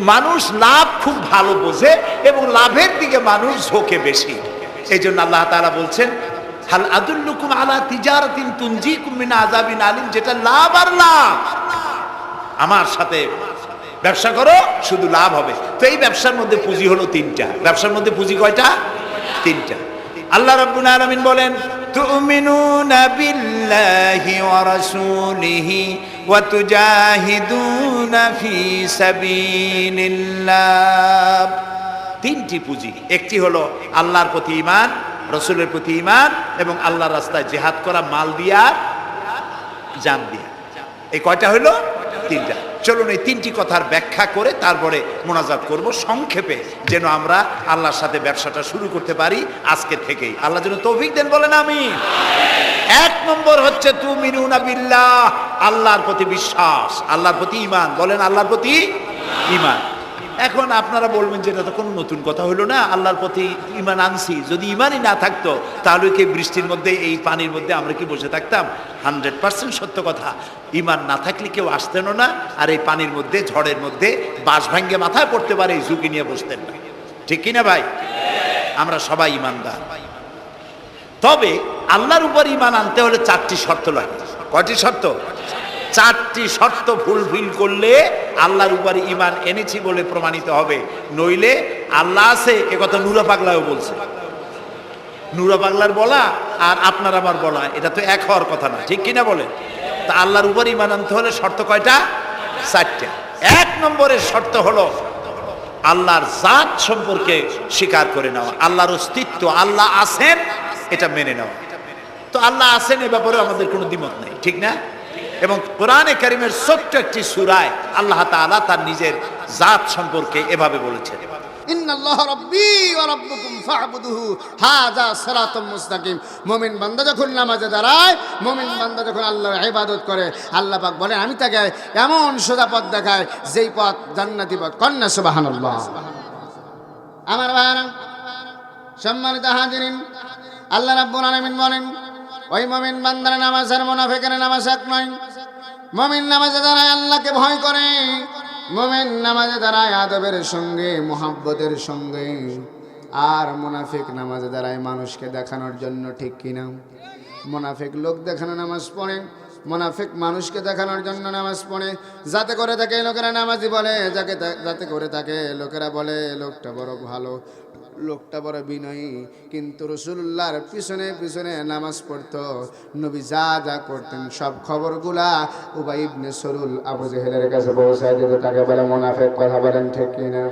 মানুষ লাভ খুব ভালো বোঝে এবং লাভের দিকে মানুষ ঝোঁকে বেশি। এই জন্য আল্লাহ তাআলা বলছেন, হাল আদুল্লুকুম আলা তিজারাতিন তুনজিকুম মিন আযাবিন আলিম যেটা লাভ আর লাভ। আমার সাথে ব্যবসা করো, শুধু লাভ হবে। তো এই ব্যবসার মধ্যে পুঁজি হলো তিনটা। ব্যবসার মধ্যে পুঁজি কয়টা? তিনটা। আল্লাহ রাব্বুল আলামিন বলেন বিল্লাহি ওয়া রাসূলিহি ওয়া তুজাহিদুনা ফি সাবিলিল্লাহ তিনটি পুঁজি। একটি হলো আল্লাহর প্রতি ঈমান, রসুলের প্রতি ঈমান এবং আল্লাহর রাস্তায় জেহাদ করা, মাল দিয়া, জান দিয়া। এই কয়টা হলো? তিনটা। চলুন এই তিনটি কথার ব্যাখ্যা করে তারপরে মোনাজাত করব। সংক্ষেপে যেন আমরা আল্লাহর সাথে ব্যবসাটা শুরু করতে পারি আজকে থেকেই। আল্লাহ যেন তৌফিক দেন, বলেন আমি এক নম্বর হচ্ছে তু মিনুনা আল্লাহর প্রতি বিশ্বাস, আল্লাহর প্রতি ইমান বলেন, আল্লাহর প্রতি ইমান এখন আপনারা বলবেন যে এটা তো কোনো নতুন কথা হলো না, আল্লাহর প্রতি ইমান আনছি। যদি ইমানই না থাকতো, তাহলে কি বৃষ্টির মধ্যে, এই পানির মধ্যে আমরা কি বসে থাকতাম? হান্ড্রেড পার্সেন্ট সত্য কথা। ইমান না থাকলে কেউ আসতেনও না, আর এই পানির মধ্যে, ঝড়ের মধ্যে বাঁশ ভাঙ্গে মাথায় পড়তে পারে, এই ঝুঁকি নিয়ে বসতেন না। ঠিক কিনা ভাই? আমরা সবাই ইমানদার তবে আল্লাহর উপর ইমান আনতে হলে চারটি শর্ত লাগে। কয়টি শর্ত? চারটি শর্ত ফুলফিল করলে আল্লাহর উপরে ইমান এনেছি বলে প্রমাণিত হবে। নইলে আল্লাহ আছে, এ কথা নুরা পাগলাও বলছে। নুরা পাগলার বলা আর আপনার আমার বলা, এটা তো এক হওয়ার কথা না, ঠিক কিনা বলেন? তা আল্লাহর উপর ইমান আনতে হলে শর্ত কয়টা? চারটা। এক নম্বরের শর্ত হলো আল্লাহর জাত সম্পর্কে স্বীকার করে নেওয়া। আল্লাহর অস্তিত্ব, আল্লাহ আছেন, এটা মেনে নেওয়া। তো আল্লাহ আছেন এ ব্যাপারে আমাদের কোনো দ্বিমত নেই, ঠিক না? এবং কোরআনে কারিমের ছোট্ট একটি সুরায় আল্লাহ তাআলা তার নিজের জাত সম্পর্কে এভাবে বলেছেন। বান্দা যখন দাঁড়ায় বান্দা যখন ইবাদত করে, আল্লাহ পাক বলে আমি তাকে এমন সোজা পথ দেখায় যেই পথ জান্নাতি পথ। কন্যা, সুবহানাল্লাহ। আমার সম্মানিত হাজিরিন, আল্লাহ রাব্বুল আলামিন বলেন ওই মুমিন বান্দার নামাজ আর মুনাফিকের নামাজ এক নয়। মুমিন নামাজে দাঁড়ায় আল্লাহকে ভয় করে। মুমিন নামাজে দাঁড়ায় আদবের সঙ্গে, মোহাব্বতের সঙ্গে। আর মুনাফিক নামাজে দাঁড়ায় মানুষকে দেখানোর জন্য ঠিক কিনা মুনাফিক লোক দেখানো নামাজ পড়ে, মুনাফিক মানুষকে দেখানোর জন্য নামাজ পড়ে। যাতে করে তাকে লোকেরা নামাজি বলে, যাকে যাতে করে তাকে লোকেরা বলে, লোকটা বড় ভালো। লোকটা বড় বিনয়ী, কিন্তু রসুল্লাহর পিছনে পিছনে নামাজ পড়তো। নবী যা যা করতেন, সব খবরগুলা উবাই ইবনে সরুল আবু জেহেলের কাছে পৌঁছায় দিত। তাকে বলে, মোনাফেক, কথা বলেন ঠিক কিনা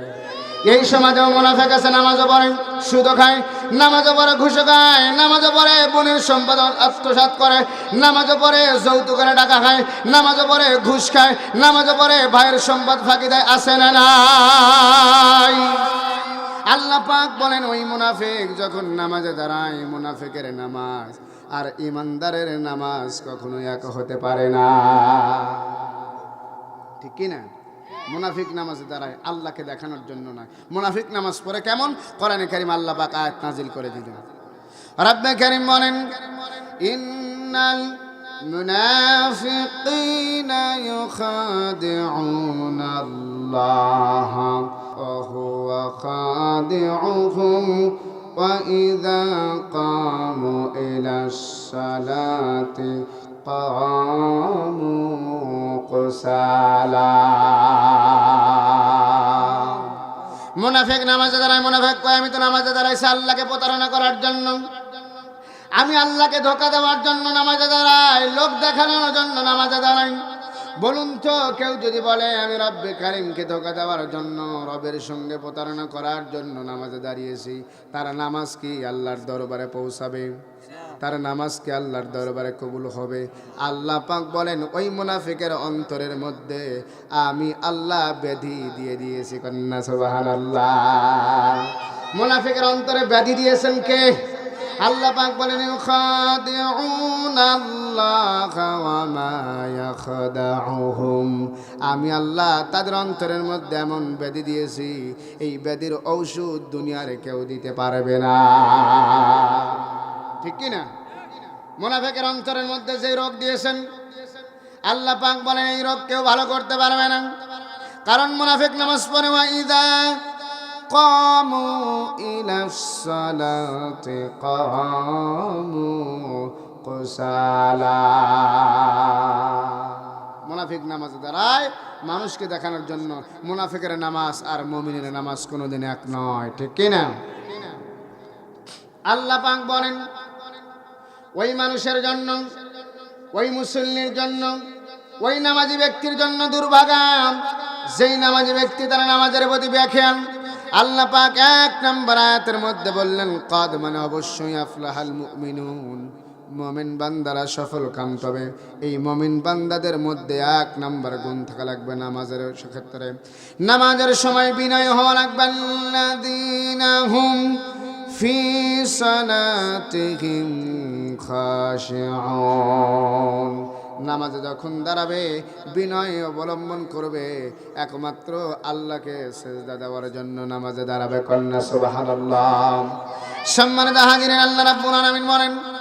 এই সমাজেও মোনাফেক আছে, নামাজও পড়ে সুদ খায়, নামাজও পড়ে ঘুষ খায়, নামাজও পড়ে, বোনের সম্পদ আত্মসাৎ করে, নামাজও পড়ে, যৌতুকের টাকা খায়, নামাজও পড়ে, ঘুষ খায়, নামাজও পড়ে, ভাইয়ের সম্পদ ফাঁকি দেয় আসে না নাই? আল্লাহ পাক বলেন, ওই মুনাফেক যখন নামাজে দাঁড়ায়, মুনাফেকের নামাজ আর ইমানদারের নামাজ কখনো এক হতে পারে না। ঠিক কি না? মুনাফিক নামাজে দাঁড়ায়, আল্লাহকে দেখানোর জন্য নয়। মুনাফিক নামাজ পড়ে কেমন? কোরআনে কারিম আল্লাহ পাক আয়াত নাজিল করে দিল রাব্বে কারিম বলেন, ইন্নাল মুনাফিকিনা ইউখাদিউনা আল্লাহ وهو خادعهم وإذا قاموا إلى الصلاة قاموا كسالى মুনাফেক নামাজে দাঁড়ায় মুনাফেক কয় আমি তো নামাজে দাঁড়াইছি আল্লাহকে প্রতারণা করার জন্য আমি আল্লাহকে ধোকা দেওয়ার জন্য নামাজে দাঁড়াই লোক দেখানোর জন্য নামাজে দাঁড়াই বলুন তো, কেউ যদি বলে, আমি রব্বে কারিমকে ধোকা দেওয়ার জন্য, রবের সঙ্গে প্রতারণা করার জন্য নামাজে দাঁড়িয়েছি, তার নামাজ কি আল্লাহর দরবারে পৌঁছাবে? তার নামাজ কি আল্লাহর দরবারে কবুল হবে? আল্লাহ পাক বলেন, ওই মুনাফিকের অন্তরের মধ্যে আমি আল্লাহ ব্যাধি দিয়ে দিয়েছি, কন্যা সুবাহান আল্লাহ মুনাফিকের অন্তরে ব্যাধি দিয়েছেন কে? আল্লাহ পাক বলেন ইউখাদিউন আল্লাহ মা আমি আল্লাহ তাদের অন্তরের মধ্যে এমন ব্যাধি দিয়েছি, এই ব্যাধির ঔষধ দুনিয়ার কেউ দিতে পারবে না। ঠিক কি না? মোনাফেকের অন্তরের মধ্যে যে রোগ দিয়েছেন, আল্লাহ পাক বলেন, এই রোগ কেউ ভালো করতে পারবে না। কারণ মুনাফিক নামাজ পড়ে ওয়াইদা কামু ইলাস সালাতি, কামু মুনাফিক নামাজ দাঁড়ায়, মানুষকে দেখানোর জন্য মুনাফিকের নামাজ আর মমিনের নামাজ কোনোদিন এক নয়, ঠিক কিনা আল্লাহ পাক বলেন, ওই মানুষের জন্য, ওই মুসল্লির জন্য, ওই নামাজি ব্যক্তির জন্য দুর্ভাগাম যেই নামাজি ব্যক্তি তারা নামাজের প্রতি ব্যাখ্যান, আল্লাহ পাক এক নম্বর আয়াতের মধ্যে বললেন, কদ মানে অবশ্যই আফলাহাল মুমিনুন। মমিন বান্দারা সফল কাম তবে। এই মমিন বান্দাদের মধ্যে এক নাম্বার গুণ থাকা লাগবে নামাজের ক্ষেত্রে নামাজের সময় বিনয় হওয়া লাগবে নামাজে যখন দাঁড়াবে, বিনয় অবলম্বন করবে, একমাত্র আল্লাহকে সেজদা দেওয়ার জন্য নামাজে দাঁড়াবে কন্যা, সুবহানাল্লাহ। সম্মানিত হাজিরিন, আল্লাহ রাব্বুল আলামিন বলেন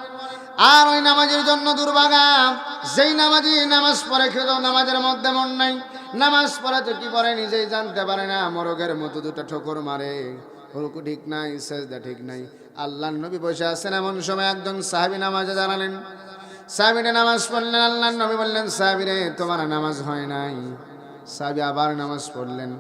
আর ওই নামাজের জন্য দুর্ভাগা যেই নামাজি নামাজ পড়ে খেত নামাজের মধ্যে মন নাই। নামাজ পড়াতে কি পড়ে নিজেই জানতে পারে না, মরগের মতো দুটো ঠোকর মারে। রুকু ঠিক নাই, সেজদা ঠিক নাই। আল্লাহ নবী বসে আছেন এমন সময় একজন সাহাবী নামাজে দাঁড়ালেন। সাহাবিরে নামাজ পড়লেন আল্লাহ নবী বললেন, সাহাবিরে, তোমার নামাজ হয় নাই। সাহাবি আবার নামাজ পড়লেন।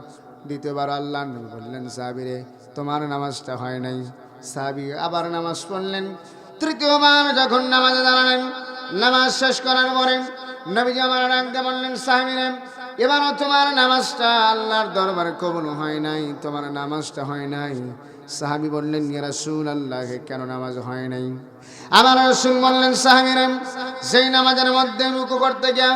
দ্বিতীয়বার আল্লাহ নবী বললেন, সাহাবিরে, তোমার নামাজটা হয় নাই। সাহাবি আবার নামাজ পড়লেন। তৃতীয়বার যখন নামাজে দাঁড়ালেন, নামাজ শেষ করার পরে নবীজি আমার ডাকতে বললেন, সাহাবিরে, এবারও তোমার নামাজটা আল্লাহর দরবারে কবুল হয় নাই, তোমার নামাজটা হয় নাই। সাহাবি বললেন রাসূল আল্লাহ কেন নামাজ হয় নাই? আমার রসুল বললেন, সাহাবিরে, যেই নামাজের মধ্যে রুকু করতে গিয়া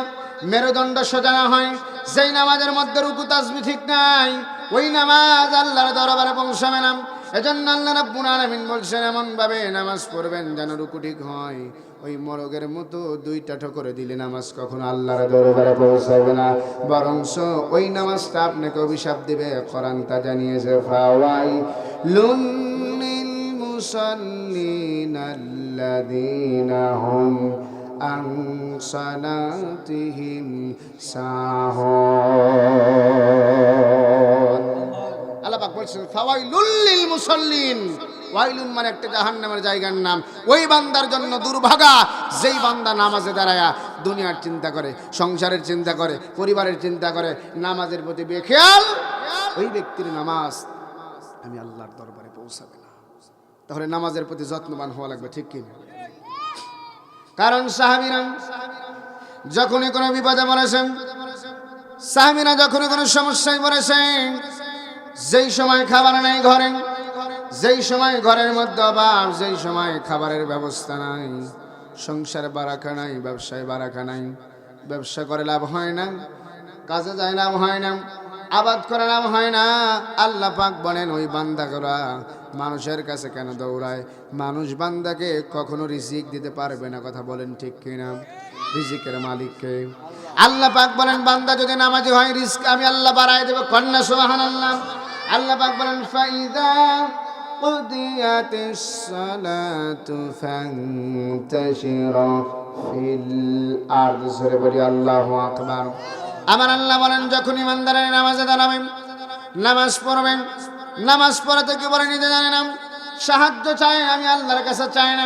মেরুদণ্ড সোজানো হয়, যেই নামাজের মধ্যে রুকু তাসবি ঠিক নাই, ওই নামাজ আল্লাহর দরবারে পৌঁছাবে না। এজন্য আল্লাহ রাব্বুল আলামিন বলছেন এমন ভাবে নামাজ পড়বেন যেন রুকু ঠিক হয়। ওই মরগের মতো দুইটা ঠকরে দিলে নামাজ কখনো আল্লাহর দরবারে পৌঁছাবে না। বরংস ওই নামাজটা আপনাকে অভিশাপ দিবে। কোরআন তা জানিয়েছে ফাওয়াই লুনিল মুসাল্লিন আল্লাযীনা হুম আন সালাতিহিম বলছেন ফাওয়াইলুল লিল মুসাল্লিন। ওয়াইলুন মানে একটা জাহান্নামের জায়গার নাম। ওই বান্দার জন্য দুর্ভাগা, যেই বান্দা নামাজে দাঁড়ায়া দুনিয়ার চিন্তা করে, সংসারের চিন্তা করে, পরিবারের চিন্তা করে, নামাজের প্রতি বেখেয়াল, ওই ব্যক্তির নামাজ আমি আল্লাহর দরবারে পৌঁছাবে না। তাহলে নামাজের প্রতি যত্নবান হওয়া লাগবে, ঠিক কিনা কারণ সাহাবিরা যখনই কোনো বিপদে পড়েছেন, সাহাবিরা যখনই কোনো সমস্যায় পড়েছেন যেই সময় খাবার নেই ঘরে, যেই সময় ঘরের মধ্যে অভাব, যেই সময় খাবারের ব্যবস্থা নাই, সংসার বারাকা নাই, ব্যবসায় বারাকা নাই, ব্যবসা করে লাভ হয় না, কাজে যায় লাভ হয় না, আবাদ করে লাভ হয় না। আল্লাহ পাক বলেন, ওই বান্দাগুলা মানুষের কাছে কেন দৌড়ায়? মানুষ বান্দাকে কখনো রিজিক দিতে পারবে না। কথা বলেন ঠিক কিনা? রিজিকের মালিককে। আল্লাহ পাক বলেন, বান্দা যদি নামাজি হয় রিস্ক আমি আল্লাহ বাড়াই দেবো। কন্যা সোহান আল্লাহ আল্লাহ পাক বলেন ফাইদা قضيت الصلاة فانتشروا في الأرض সরে বলি আল্লাহু আকবার আমার আল্লাহ বলেন যখন ইমানদারের নামাজে দাঁড়াবেন নামাজ পড়বেন নামাজ পড়াতে কি বলে নিতে জানে না সাহায্য চাই আমি আল্লাহর কাছে চাই না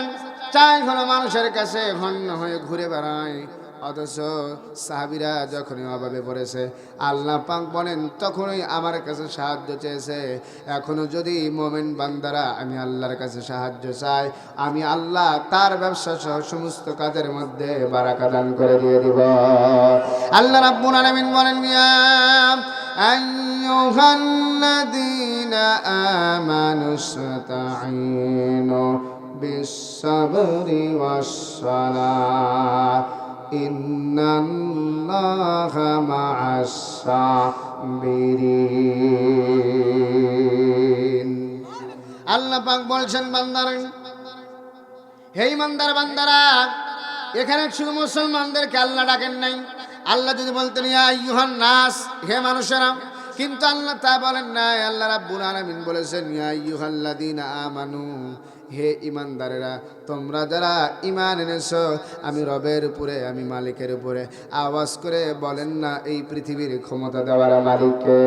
চাই হলো মানুষের কাছে হন্য হয়ে ঘুরে বেড়ায় অথচ সাহাবিরা যখনই অভাবে পড়েছে, আল্লাহ পাক বলেন, তখনই আমার কাছে সাহায্য চেয়েছে। এখনও যদি মোমেন বান্দারা আমি আল্লাহর কাছে সাহায্য চাই, আমি আল্লাহ তার ব্যবসা সহ সমস্ত কাজের মধ্যে বারাকা দান করে দিয়ে দিব। আল্লাহ রাব্বুল আলামিন বলেন, ইয়া আইয়ুহাল্লাযীনা আমানু ইসতাঈনু বলছেন বান্দারা বান্দারা, এখানে শুধু মুসলমানদেরকে আল্লাহ ডাকেন নাই। আল্লাহ যদি বলতেন, ইয়া নাস, হে মানুষেরা, কিন্তু আল্লাহ তা বলেন না আল্লাহ রাব্বুল আলামিন বলেছেন, ইয়া ইউহাল্লাযীনা আমানু হে ইমানদারেরা, তোমরা যারা ইমান এনেছ, আমি রবের উপরে, আমি মালিকের উপরে আওয়াজ করে বলেন না, এই পৃথিবীর ক্ষমতা দেওয়ার মালিককে।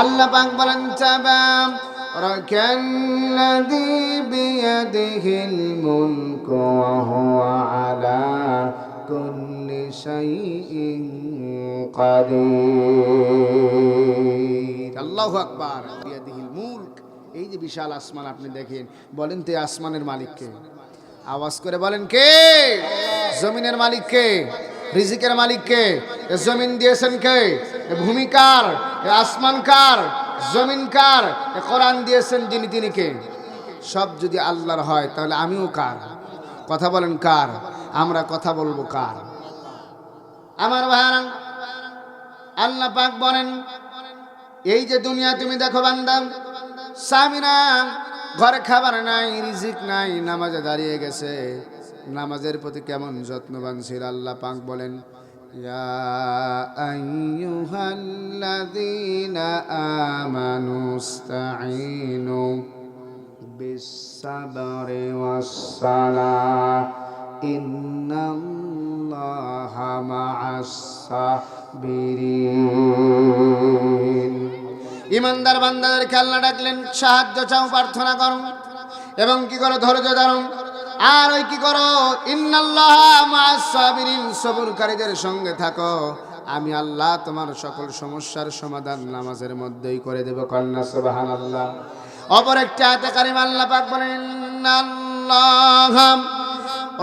আল্লাহ পাক বলেন চাবাম মুলকু আকবার, বিয়াদিহিল মুলক। এই যে বিশাল আসমান আপনি দেখেন, বলেন তো আসমানের মালিককে আওয়াজ করে বলেন কে? জমিনের মালিক কে? রিজিকের মালিককে জমিন দিয়েছেন কে? ভূমিকার ভূমি কার? আসমান কার? জমিন কার? কোরআন দিয়েছেন যিনি, তিনি কে? সব যদি আল্লাহর হয়, তাহলে আমিও কার? কথা বলেন কার? আমরা কথা বলব কার? আমার ভাইরা আল্লাহ পাক বলেন, এই যে দুনিয়া তুমি দেখো বান্দা সামিনা ঘরে খাবার নাই, রিজিক নাই, নামাজে দাঁড়িয়ে গেছে। নামাজের প্রতি কেমন যত্নবান ছিল, আল্লাহ পাক বলেন, ইয়া আইয়ুহাল্লাযীনা আমানুস্তাঈনু ইমানদার বান্দাদেরকে খেলনা ডাকলেন, সাহায্য চাও, প্রার্থনা করো। এবং কি করো? ধৈর্য ধরো। আর ওই কি করো? সবরকারীদের সঙ্গে থাকো। আমি আল্লাহ তোমার সকল সমস্যার সমাধান নামাজের মধ্যেই করে দেব, কন্যা, সুবহানাল্লাহ। অপর একটা আয়াতে কারিম আল্লাহ পাক বলেন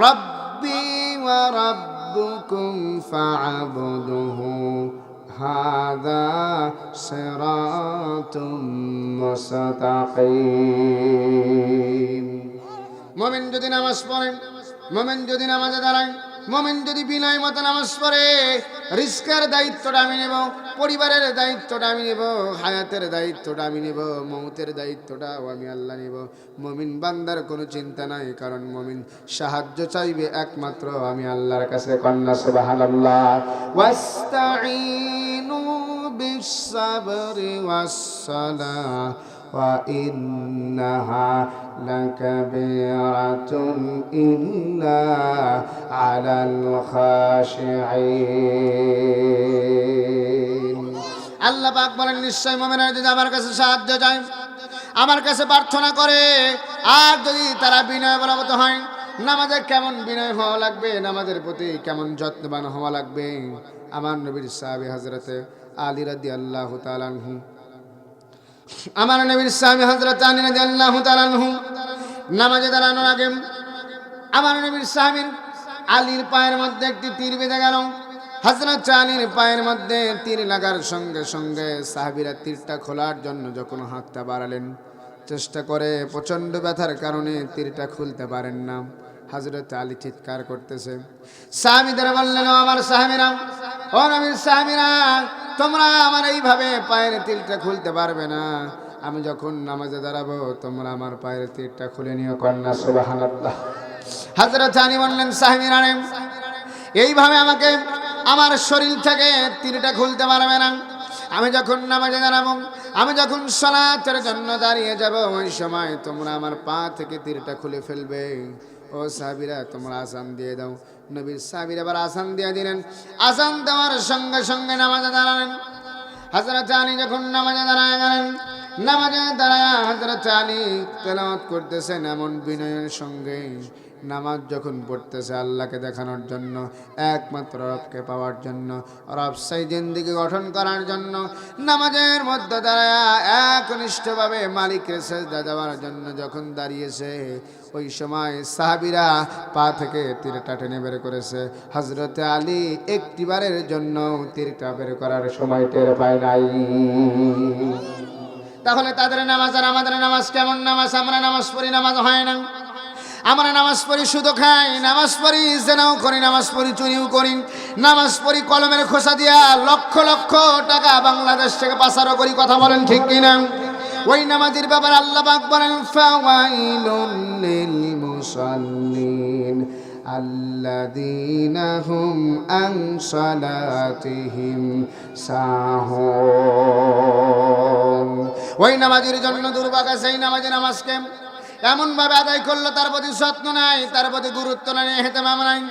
রাব্বি ওয়া রাব্বুকুম ফা'বুদুহু হাদা صراط مستقيم. মোমেন যদি নামাজ পড়ে, মোমেন যদি নামাজে দাঁড়ায়, মোমেন যদি বিনয় মতো নামাজ পড়ে, রিস্কের দায়িত্বটা আমি নেব। পরিবারের দায়িত্বটা আমি নেব হায়াতের দায়িত্বটা আমি নেব মৌতের দায়িত্বটাও আমি আল্লাহ নেব মমিন বান্দার কোনো চিন্তা নাই কারণ মমিন সাহায্য চাইবে একমাত্র আমি আল্লাহর কাছে কন্যা সুবহানাল্লাহ ওয়াস্তাঈনু বিস-সাবরি ওয়াস-সালাহ وإنها لكبيرة إلا على الخاشعين আল্লাহ পাক বলেন, নিশ্চয় মোমেনা যদি আমার কাছে সাহায্য চায়, আমার কাছে প্রার্থনা করে, আর যদি তারা বিনয় বলবত হয় নামাজের কেমন বিনয় হওয়া লাগবে? নামাজের প্রতি কেমন যত্নবান হওয়া লাগবে? আমার নবীর সাহাবি হজরতে আলী রাদি আল্লাহ তালানহু আমার নবীর স্বামী হজরত আলী রাজি আল্লাহ তালানহু নামাজে দাঁড়ানোর আগে আমার নবীর স্বামীর আলীর পায়ের মধ্যে একটি তীর বেঁধে গেল। হজরত আলীর পায়ের মধ্যে তীর লাগার সঙ্গে সঙ্গে সাহাবিরা তীরটা খোলার জন্য যখন হাতটা বাড়ালেন চেষ্টা করে প্রচণ্ড ব্যথার কারণে তীরটা খুলতে পারেন না। হজরত আলী চিৎকার করতেছে সাহাবিদের বললেন আমার সাহাবিরা ও নবীর সাহাবিরা তোমরা আমার এইভাবে পায়ের তিলটা খুলতে পারবে না। আমি যখন নামাজে দাঁড়াবো তোমরা আমার পায়ের তীরটা খুলে নিও কন্যা সুবহানাল্লাহ। হযরত আলী বললেন সাহাবীরা রে, এইভাবে আমাকে আমার শরীর থেকে তীরটা খুলতে পারবে না। আমি যখন নামাজে দাঁড়াবো, আমি যখন সলাতের জন্য দাঁড়িয়ে যাব, ওই সময় তোমরা আমার পা থেকে তীরটা খুলে ফেলবে। ও সাবিরা তোমরা আসান দিয়ে দাও। নবীর সাহাবীরা আবার আসান দিয়ে দিলেন। আসান দেওয়ার সঙ্গে সঙ্গে নামাজে দাঁড়ালেন। হজরত আলী যখন নামাজে দাঁড়ায় গেলেন, নামাজে দাঁড়ায় হজরত আলী তেলাওয়াত করতেছেন এমন বিনয়ের সঙ্গে। নামাজ যখন পড়তেছে আল্লাহকে দেখানোর জন্য, একমাত্র রবকে পাওয়ার জন্য, রব সাই জিন্দিগি গঠন করার জন্য, নামাজের মধ্যে দাঁড়ায় একনিষ্ঠভাবে মালিকের সেজদা দেওয়ার জন্য যখন দাঁড়িয়েছে, ওই সময় সাহাবিরা পা থেকে তীরটা টেনে বের করেছে। হজরতে আলী একটিবারের জন্য তীরটা বের করার সময় টের পায় নাই। তাহলে তাদের নামাজ আর আমাদের নামাজ কেমন? নামাজ আমরা নামাজ পড়ি, নামাজ হয় না। আমরা নামাজ পড়ি শুধু খাই নামাজ পড়ি জেনাও করি নামাজ পড়ি চুরিও করি নামাজ পড়ি কলমের খোসা দিয়া লক্ষ লক্ষ টাকা বাংলাদেশ থেকে পাচারও করি কথা বলেন ঠিক কিনা ওই নামাজের ব্যাপারে আল্লাহ পাক বলেন ফাওয়াইলুন লিল মুসাল্লিন الذين هم عن صلاتهم ساهون ওই নামাজের জন্য দুর্ভাগা সেই নামাজের নামাজকে এমনভাবে আদায় করল তার প্রতি যত্ন নাই, তার প্রতি গুরুত্ব নাই হেতেমাম নাই।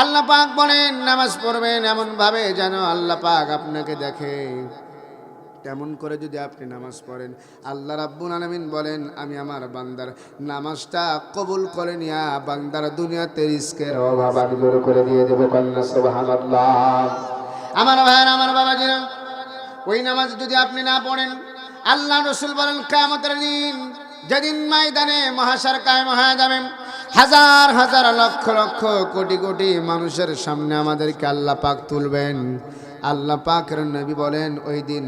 আল্লাহ পাক বলেন, নামাজ পড়বেন এমনভাবে যেন আল্লাহ পাক আপনাকে দেখে। তেমন করে যদি আপনি নামাজ পড়েন, আল্লাহ রাব্বুল আলামিন বলেন, আমি আমার বান্দার নামাজটা কবুল করে নিয়া বান্দার দুনিয়াতে রিস্কের অভাব করে দিয়ে দেবো কন্যা, সুবহানাল্লাহ। আমার ভাইয়ের, আমার বাবাজিরা, ওই নামাজ যদি আপনি না পড়েন, আল্লাহ রসুল বলেন কামতের দিন যেদিন ময়দানে মহাসার কায়েম হয়ে যাবেন হাজার হাজার লক্ষ লক্ষ কোটি কোটি মানুষের সামনে আমাদেরকে আল্লাহ পাক তুলবেন। আল্লাহ পাকের নবী বলেন, ওই দিন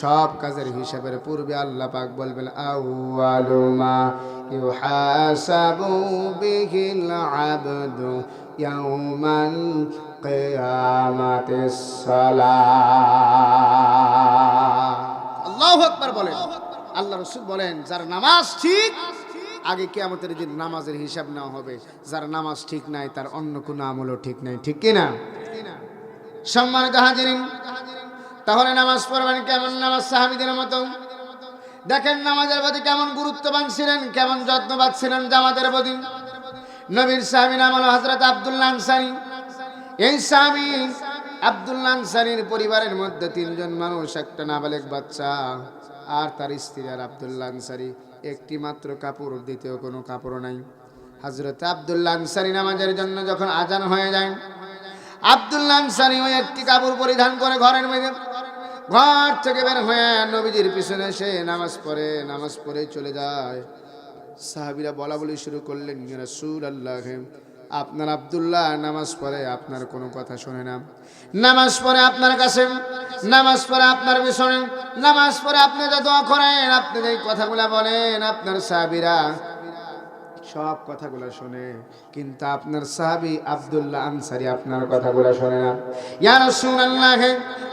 সব কাজের হিসাবের পূর্বে আল্লাহ পাক বলবেন আউয়ালুমা ইউহাসাবু বিহিল আবদু ইয়াউমাল কিয়ামাতিস সালাহ। আল্লাহু আকবার বলেন। আল্লাহ রসুল বলেন, যার নামাজ ঠিক, আগে কে কেয়ামতের দিন নামাজের হিসাব নেওয়া হবে। যার নামাজ ঠিক নাই, তার অন্য কোনো আমলও ঠিক নাই। ঠিক কিনা সম্মানিত হাজিরিন, তাহলে নামাজ পড়বেন কেমন? নামাজ সাহাবিদের মতো। দেখেন নামাজের প্রতি কেমন গুরুত্ববান ছিলেন, কেমন যত্নবাদ ছিলেন জামাতের প্রতি। নবীর সাহাবি নাম হলো হজরত আব্দুল্লাহ আনসারি। এই সাহাবি আব্দুল্লাহ আনসারির পরিবারের মধ্যে তিনজন মানুষ, একটা নাবালেক বাচ্চা। আর তার স্ত্রী আর আব্দুল্লাহ আনসারি একটি মাত্র কাপড়, দ্বিতীয় কোনো কাপড় নাই। হজরত আব্দুল্লাহ আনসারি নামাজের জন্য যখন আজান হয়ে যায়, আব্দুল্লাহ আনসারি ওই একটি কাপড় পরিধান করে ঘরের মধ্যে, ঘর থেকে বের হয়ে নবীজির পিছনে সে নামাজ পড়ে নামাজ পড়ে চলে যায়। সাহাবিরা বলা বলি শুরু করলেন রসুল আল্লাহ আপনার আব্দুল্লাহ নামাজ পড়ে, আপনার কোনো কথা শোনে না। নামাজ পড়ে আপনার কাছে, নামাজ পড়ে আপনার পিছনে নামাজ পড়ে আপনি যা দোয়া করেন, আপনি যে কথাগুলা বলেন, আপনার সাহাবিরা সব কথাগুলো শোনে। কিন্তু আপনার সাহাবি আব্দুল্লাহ আনসারি আপনার কথাগুলো শোনে না। ইয়া রাসূলুল্লাহ,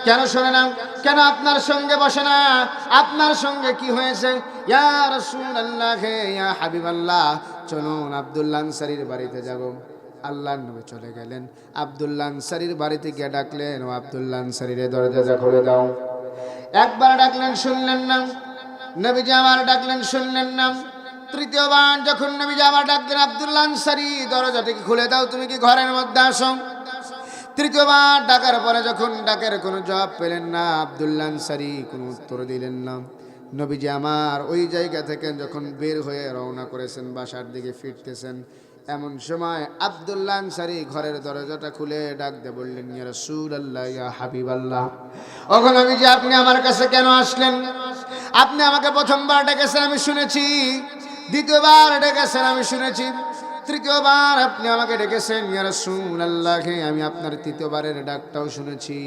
কেন শোনে না? কেন আপনার সঙ্গে বসে না? আপনার সঙ্গে কি হয়েছে? ইয়া রাসূলুল্লাহ, ইয়া হাবিবাল্লাহ, চলুন আব্দুল্লাহ আনসারির বাড়িতে যাব। আল্লাহ নবী চলে গেলেন। আব্দুল্লাহ আনসারির বাড়িতে গিয়ে ডাকলেন, ও আব্দুল্লাহ আনসারির দরজা খুলে দাও। একবার ডাকলেন, শুনলেন না। নবীজি আমার ডাকলেন, শুনলেন না। তৃতীয়বার যখন নবীজি আমার ডাকলেন, আব্দুল্লাহ আনসারি দরজাটিকে খুলে দাও, তুমি কি ঘরের মধ্যে আসো? তৃতীয়বার ডাকার পরে যখন ডাকের কোনো জবাব পেলেন না, আব্দুল্লাহ আনসারি, কোনো উত্তর দিলেন না। নবীজি আমার ওই জায়গা থেকে যখন বের হয়ে রওনা করেছেন, বাসার দিকে ফিরতেছেন এমন সময় আব্দুল্লাহ আনসারি ঘরের দরজাটা খুলে ডাক দিয়ে বললেন, ইয়া রাসূলুল্লাহ, ইয়া হাবিবাল্লাহ। ওখন নবীজি, আপনি আমার কাছে কেন আসলেন? আপনি আমাকে প্রথমবার ডেকেছেন, আমি শুনেছি। দ্বিতীয়বার ডেকেছেন, আমি শুনেছি। তৃতীয়বার আপনি আমাকে ডেকেছেন, ইয়া রাসূলুল্লাহ, আমি আপনার তৃতীয়বারের ডাকটাও শুনেছি।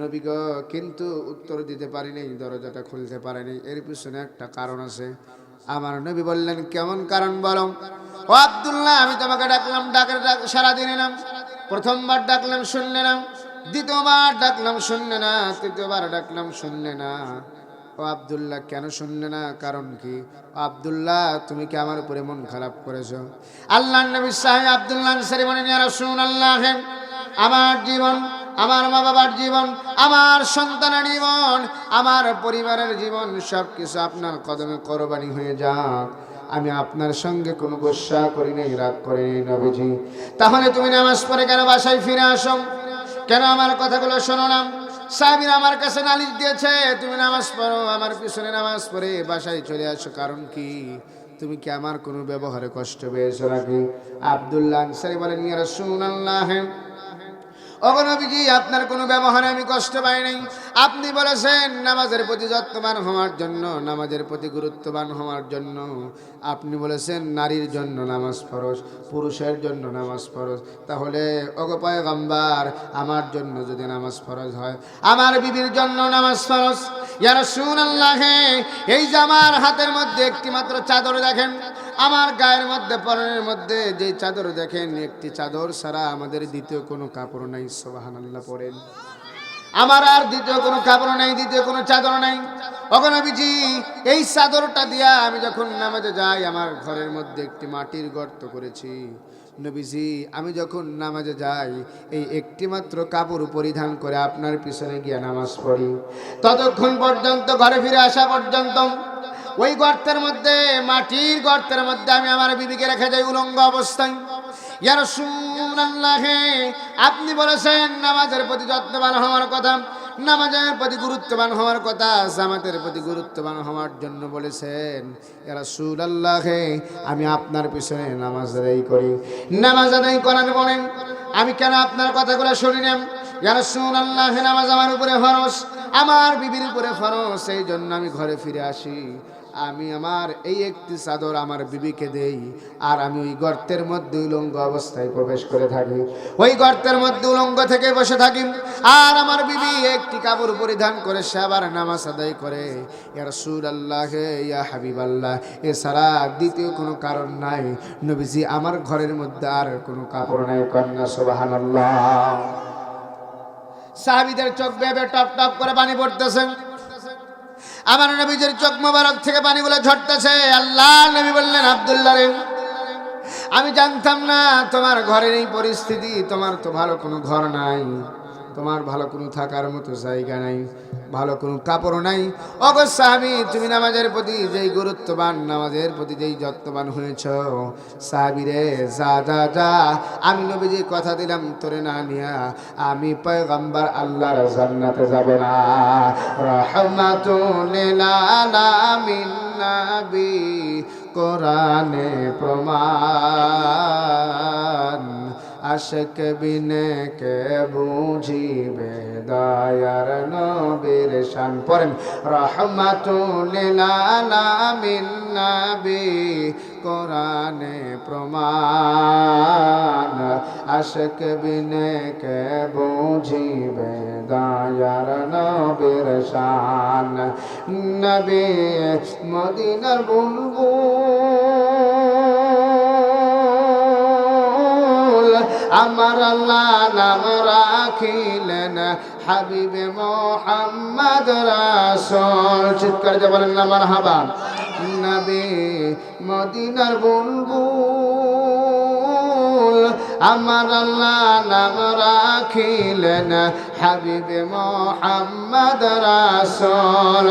নবী গো, কিন্তু উত্তর দিতে পারিনি, দরজাটা খুলতে পারেনি। এর পিছনে একটা কারণ আছে। আমার নবী বললেন, কেমন কারণ বলো? ও আব্দুল্লাহ, আমি তোমাকে ডাকলাম, ডাকের ডাক সারা দিন এলাম প্রথমবার ডাকলাম, শুনলে না। দ্বিতীয়বার ডাকলাম, শুনলে না। তৃতীয়বার ডাকলাম, শুনলে না। ও আবদুল্লাহ, কেন শুনলে না? কারণ কি? আব্দুল্লাহ, তুমি কি আমার উপরে মন খারাপ করেছ? আল্লাহ নবী সাহেব আব্দুল্লাহ আনসারি বলেন, ইয়া রাসূলুল্লাহ, আমার জীবন, আমার মা বাবার জীবন, আমার সন্তানের জীবন, আমার পরিবারের জীবন সব কিছু আপনার কদমে কোরবানি হয়ে যাক। আমি আপনার সঙ্গে কোনো গোসা করি নাই, রাগ করি নাই, নবীজি। তাহলে তুমি নামাজ পড়ে কেন বাসায় ফিরে আসো? কেন আমার কথাগুলো শোনো না? সাহাবির আমার কাছে নালিশ দিয়েছে, তুমি নামাজ পড়ো, আমার পিছনে নামাজ পড়ে বাসায় চলে আসো। কারণ কি? তুমি কি আমার কোনো ব্যবহারে কষ্ট পেয়েছ নাকি? আব্দুল্লাহ আনসারি বলেন, ইয়া রাসূলুল্লাহ। অগনবীজি আপনার কোনো ব্যবহারে আমি কষ্ট পাই নাই। আপনি বলেছেন, নামাজের প্রতি যত্নবান হওয়ার জন্য, নামাজের প্রতি গুরুত্ববান হওয়ার জন্য। আপনি বলেছেন, নারীর জন্য নামাজ ফরজ, পুরুষের জন্য নামাজ ফরজ। তাহলে অগপায় গম্বার আমার জন্য যদি নামাজ ফরজ হয়, আমার বিবির জন্য নামাজ ফরজ। ইয়ার শুন আল্লাহ এই যে আমার হাতের মধ্যে একটি মাত্র চাদর দেখেন আমার গায়ের মধ্যে, পরনের মধ্যে যে চাদর দেখেন, একটি চাদর ছাড়া আমাদের দ্বিতীয় কোনো কাপড় নাই সোবাহান আল্লাহ পরেন আমার আর দ্বিতীয় কোনো কাপড় নাই, দ্বিতীয় কোনো চাদর নাই। অগনবীজি এই চাদরটা দিয়া আমি যখন নামাজে যাই, আমার ঘরের মধ্যে একটি মাটির গর্ত করেছি। নবীজি, আমি যখন নামাজে যাই, এই একটি মাত্র কাপড় পরিধান করে আপনার পিছনে গিয়ে নামাজ পড়ি। ততক্ষণ পর্যন্ত, ঘরে ফিরে আসা পর্যন্ত ওই গর্তের মধ্যে, মাটির গর্তের মধ্যে আমি আমার বিবিকে রেখে যাই উলঙ্গ অবস্থায়। ইয়া রাসূলুল্লাহ, আপনি বলেছেন নামাজের প্রতি যত্নবান হওয়ার কথা, নামাজের প্রতি গুরুত্ববান হওয়ার কথা, জামাতের প্রতি গুরুত্ববান হওয়ার জন্য বলেছেন। ইয়া রাসূলুল্লাহ, আমি আপনার পিছনে নামাজ আদায় করি। নামাজ আদায় করার পরে আমি কেন আপনার কথাগুলো শুনি না? ইয়া রাসূলুল্লাহ, নামাজ আমার উপরে ফরজ, আমার বিবির উপরে ফরস সেই জন্য আমি ঘরে ফিরে আসি। আমি আমার এই একটি চাদর আমার বিবিকে দেই, আর আমি ওই গর্তের মধ্যে উলঙ্গ অবস্থায় প্রবেশ করে থাকি। ওই গর্তের মধ্যে উলঙ্গ থেকে বসে থাকি, আর আমার বিবি একটি কাপড় পরিধান করে সে আবার নামাজ আদায় করে। ইয়ার সুর আল্লাহ ইয়া হাবিব আল্লাহ এছাড়া দ্বিতীয় কোনো কারণ নাই। নবীজি আমার ঘরের মধ্যে আর কোনো কাপড় নাই, কন্যা সোবাহান সাহাবিদের চোখ বেবে টপ টপ করে পানি পড়তেছে। আমার নবীজির চোখ মোবারক থেকে পানিগুলো ঝরতেছে। আল্লাহ নবী বললেন আবদুল্লা রে, আমি জানতাম না তোমার ঘরের এই পরিস্থিতি, তোমার তো ভালো কোনো ঘর নাই। তোমার ভালো কোনো থাকার মতো জায়গা নাই, ভালো কোনো কাপড় নাই। অবশ্য আমি, তুমি নামাজের প্রতি যেই গুরুত্ববান, নামাজের প্রতি যেই যত্নবান হয়েছ সাহাবি রে যা যা যা, আমি নবীজি কথা দিলাম, তোরে না নিয়া আমি পয়গম্বর আল্লাহর জান্নাতে যাব না। রহমাতুল কোরআনে প্রমাণ। আশক বিনে কে বুঝিবে দয়ার নবীর শান। পড়েন রহমাতুল আলামিন নবী, কোরআনে প্রমাণ। আশক বিনে কে বুঝিবে দয়ার নবীর শান। নবী মদিনার বুলবুল আমার আল্লাহ নাম রাখিলেন হাবিবে মোহাম্মদ রাসূল। চিৎকার যে বলেন না, মারহাবা। নবী মদিনার বুলবুল, আমার আল্লাহ নাম রাখিলেন হাবিবে মোহাম্মদ রাসূল।